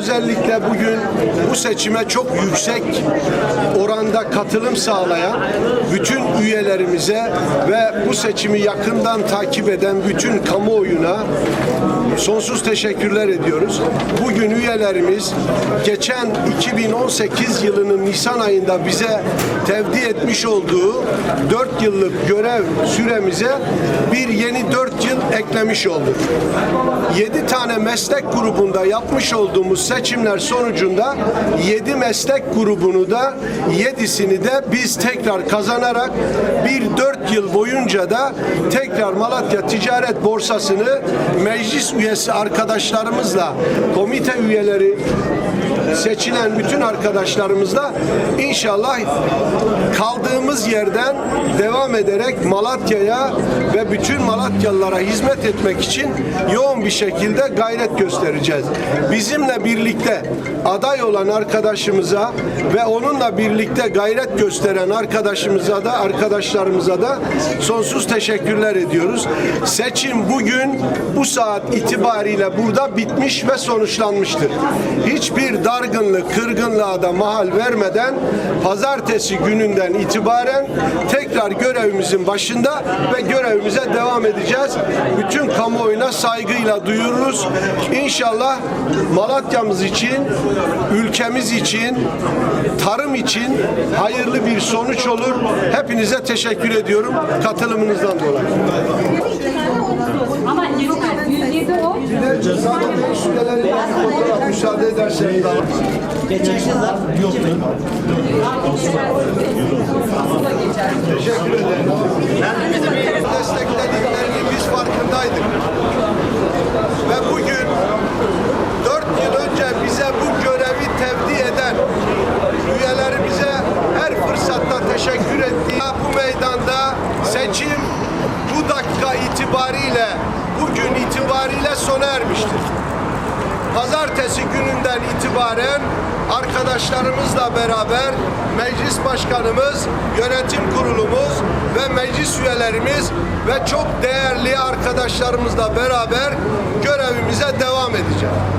özellikle bugün bu seçime çok yüksek oranda katılım sağlayan bütün üyelerimize ve bu seçimi yakından takip eden bütün kamuoyuna sonsuz teşekkürler ediyoruz. Bugün üyelerimiz geçen 2018 yılının Nisan ayında bize tevdi etmiş olduğu 4 yıllık görev süremize bir yeni 4 yıl eklemiş olduk. 7 tane meslek grubunda yapmış olduğumuz seçimler sonucunda 7 meslek grubunu da 7'sini de biz tekrar kazanarak bir 4 yıl boyunca da tekrar Malatya Ticaret Borsası'nı meclis üyesi arkadaşlarımızla komite üyeleri seçilen bütün arkadaşlarımızla inşallah kaldığımız yerden devam ederek Malatya'ya ve bütün Malatyalılara hizmet etmek için yoğun bir şekilde gayret göstereceğiz. Bizimle birlikte aday olan arkadaşımıza ve onunla birlikte gayret gösteren arkadaşımıza da arkadaşlarımıza da sonsuz teşekkürler ediyoruz. Seçim bugün bu saat itibariyle burada bitmiş ve sonuçlanmıştır. Hiçbir dargınlık, kırgınlığa da mahal vermeden pazartesi gününden itibaren tekrar görevimizin başında ve görevimize devam edeceğiz. Bütün kamuoyuna saygıyla duyururuz. İnşallah Malatya'mız için, ülkemiz için, tarım için hayırlı bir sonuç olur. Hepinize teşekkür ediyorum katılımınızdan dolayı. Ama 107 o. Müsaade ederseniz daha. Geçen yıllar yoktu. Desteklediklerini biz farkındaydık. Ve bugün dört yıl önce bize bu görevi tevdi eden üyelerimize her fırsatta teşekkür ettiği bu meydanda seçim bu dakika itibariyle bugün itibariyle sona ermiştir. Pazartesi gününden itibaren arkadaşlarımızla beraber meclis başkanımız, yönetim kurulumuz ve meclis üyelerimiz ve çok değerli arkadaşlarımızla beraber görevimize devam edeceğiz.